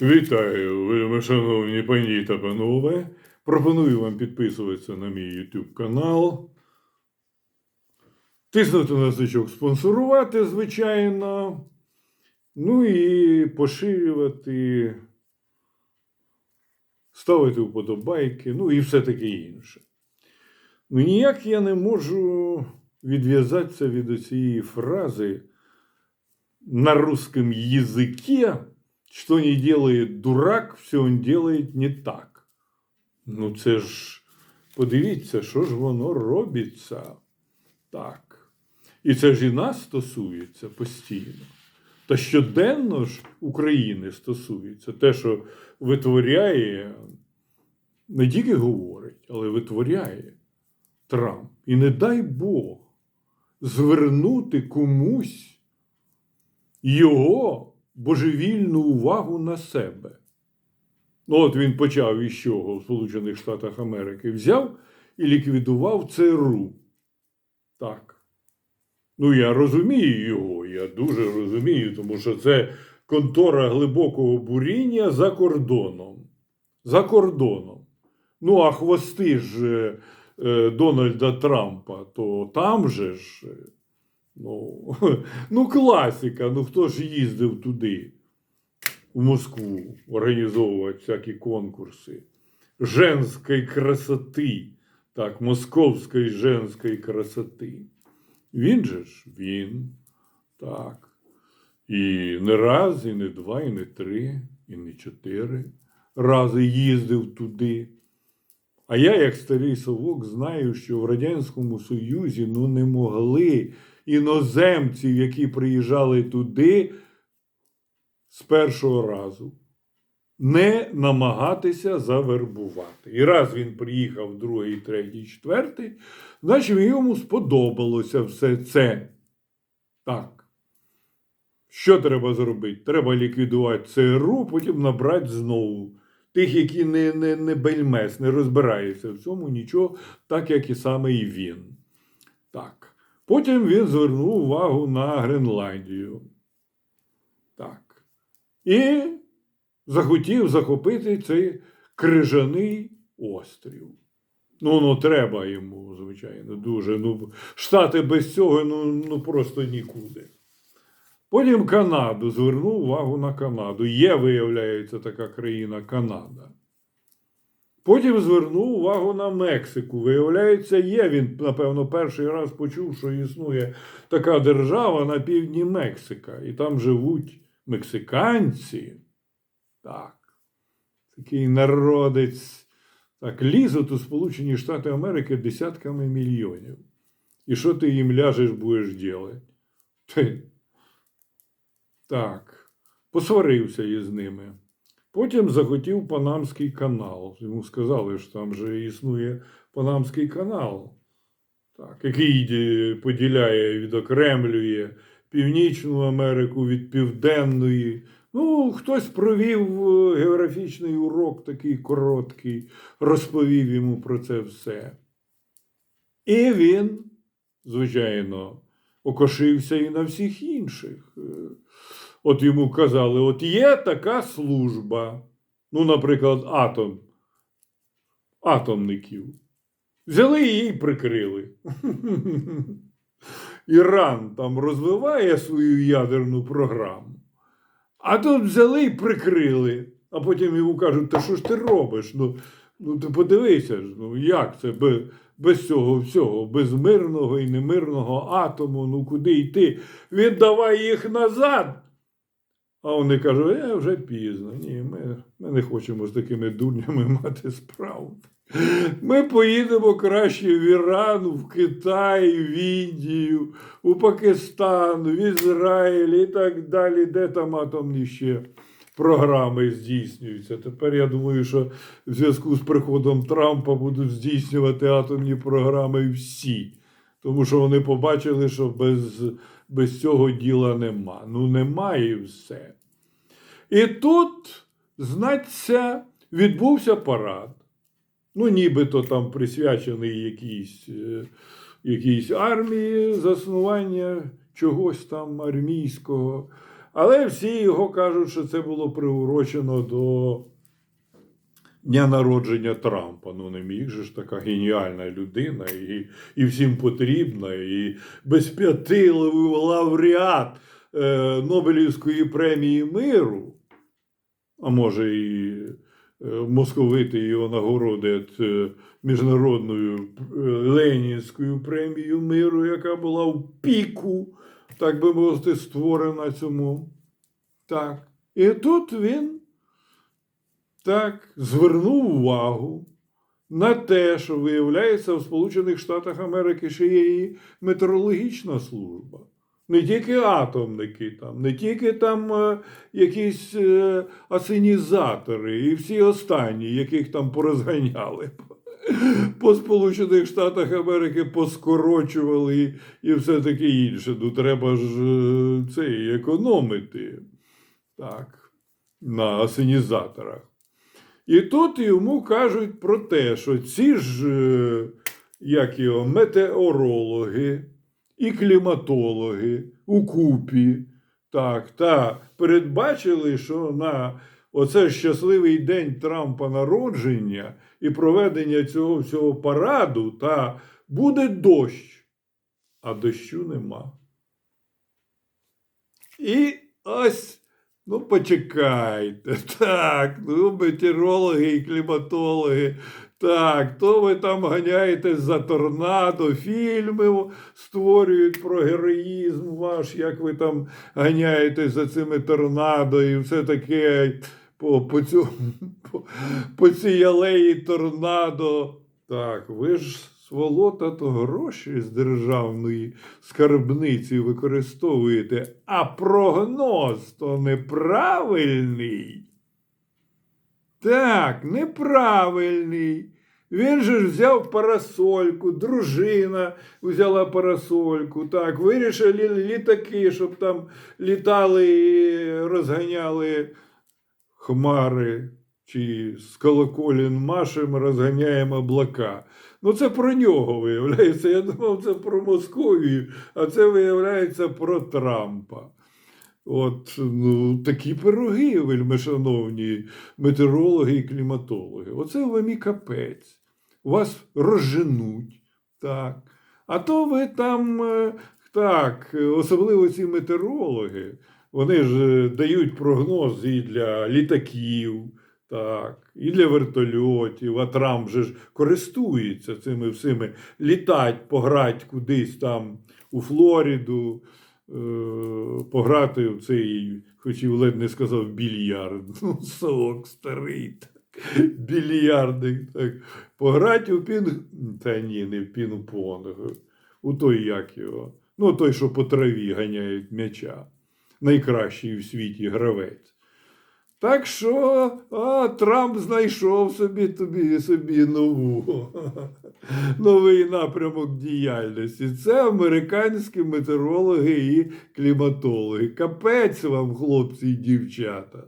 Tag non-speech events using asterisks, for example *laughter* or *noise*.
Вітаю, вельми шановні пані та панове. Пропоную вам підписуватися на мій YouTube канал. Тиснути на значок спонсорувати, звичайно. Ну і поширювати, ставити вподобайки, ну і все таке інше. Ну ніяк я не можу відв'язатися від цієї фрази на русском языке, что не делает дурак, все он делает не так. Ну, це ж подивіться, що ж воно робиться так. І це ж і нас стосується постійно. Та щоденно ж України стосується те, що витворяє, не тільки говорить, але витворяє Трамп. І не дай Бог звернути комусь його божевільну увагу на себе. Ну, от він почав із чого в Сполучених Штатах Америки взяв і ліквідував ЦРУ. Так. Ну, я розумію його, я дуже розумію, тому що це контора глибокого буріння за кордоном. За кордоном. Ну, а хвости ж е, е, Дональда Трампа, то там же ж. Ну, *laughs* ну, класика. Ну хто ж їздив туди, в Москву, організовувати всякі конкурси женської красоти, так, московської женської красоти. Він же ж він. Так. І не раз, і не два, і не три, і не чотири рази їздив туди. А я, як старий совок, знаю, що в Радянському Союзі ну, не могли іноземців, які приїжджали туди з першого разу, не намагатися завербувати. І раз він приїхав другий, третій, четвертий, значить йому сподобалося все це. Так. Що треба зробити? Треба ліквідувати ЦРУ, потім набрати знову. Тих, які не, не, не бельмес, не розбираються в цьому нічого, так як і саме і він. Потім він звернув увагу на Гренландію. Так. І захотів захопити цей крижаний острів. Ну, ну, треба йому, звичайно, дуже. Ну, Штати без цього ну, ну просто нікуди. Потім Канаду звернув увагу на Канаду. Є, виявляється, така країна Канада. Потім звернув увагу на Мексику. Виявляється, є. Він, напевно, перший раз почув, що існує така держава на півдні Мексика. І там живуть мексиканці. Так. Такий народець. Так, лізуть у Сполучені Штати Америки десятками мільйонів. І що ти їм ляжеш будеш робити? Ти. Так, посварився із ними. Потім захотів Панамський канал. Йому сказали, що там же існує Панамський канал, так, який е, поділяє, відокремлює Північну Америку від Південної. Ну, хтось провів е, географічний урок такий короткий, розповів йому про це все. І він, звичайно, окошився і на всіх інших. От йому казали: от є така служба, ну, наприклад, атом, атомників. Взяли її і прикрили. *laughs* Іран там розвиває свою ядерну програму. А тут взяли і прикрили. А потім йому кажуть, та що ж ти робиш? Ну, ну ти подивися, ж, ну як це без, без цього всього, без мирного і немирного атому, ну куди йти? Віддавай їх назад. А вони кажуть, е, вже пізно. Ні, ми, ми не хочемо з такими дурнями мати справу. Ми поїдемо краще в Іран, в Китай, в Індію, у Пакистан, в Ізраїль і так далі, де там атомні ще програми здійснюються. Тепер я думаю, що в зв'язку з приходом Трампа будуть здійснювати атомні програми всі. Тому що вони побачили, що без, без цього діла нема. Ну, немає і все. І тут, знаться, відбувся парад. Ну, нібито там присвячений якійсь, е, якійсь армії, заснування чогось там армійського. Але всі його кажуть, що це було приурочено до дня народження Трампа. Ну, не міг же ж така геніальна людина, і, і всім потрібна, і безп'ятиливий лауреат е, Нобелівської премії миру, може і е, московити його нагородять е, міжнародною е, Ленінською премією миру, яка була в піку, так би мовити, створена цьому. Так. І тут він так звернув увагу на те, що виявляється в Сполучених Штатах Америки ще є і метеорологічна служба. Не тільки атомники, там, не тільки там е, якісь е, асенізатори і всі останні, яких там порозганяли. По Сполучених Штатах Америки поскорочували і, все таке інше. Ну, треба ж е, це економити так, на асенізаторах. І тут йому кажуть про те, що ці ж е, як його, метеорологи і кліматологи у купі так, та передбачили, що на оце щасливий день Трампа народження і проведення цього всього параду та буде дощ, а дощу нема. І ось. Ну, почекайте. *laughs* Так, ну, метеорологи і кліматологи. Так, то ви там ганяєтесь за торнадо, фільми створюють про героїзм ваш, як ви там ганяєтесь за цими торнадо і все таке по, по, цю, по, по цій алеї торнадо. Так, ви ж сволота то гроші з державної скарбниці використовуєте, а прогноз то неправильний. Так, неправильний. Він же ж взяв парасольку, дружина взяла парасольку, так, вирішили літаки, щоб там літали і розганяли хмари, чи з колоколін машем розганяємо облака. Ну, це про нього виявляється. Я думав, це про Московію, а це виявляється про Трампа. От ну, такі пироги, вельми шановні метеорологи і кліматологи. Оце вам і капець. Вас розженуть. Так. А то ви там, е, так, особливо ці метеорологи, вони ж е, дають прогноз і для літаків, так, і для вертольотів, а Трамп же ж користується цими всіми літать, пограть кудись там у Флориду, е, пограти в цей, хотів ледь не сказав, більярд. *laughs* Ну, сок старий. *laughs* Більярдик, так. Пограти у пін. Та ні, не в пінг-понг. У той як його. Ну, той, що по траві ганяють м'яча. Найкращий в світі гравець. Так що а, Трамп знайшов собі тобі собі нову, *laughs* новий напрямок діяльності. Це американські метеорологи і кліматологи. Капець вам, хлопці і дівчата.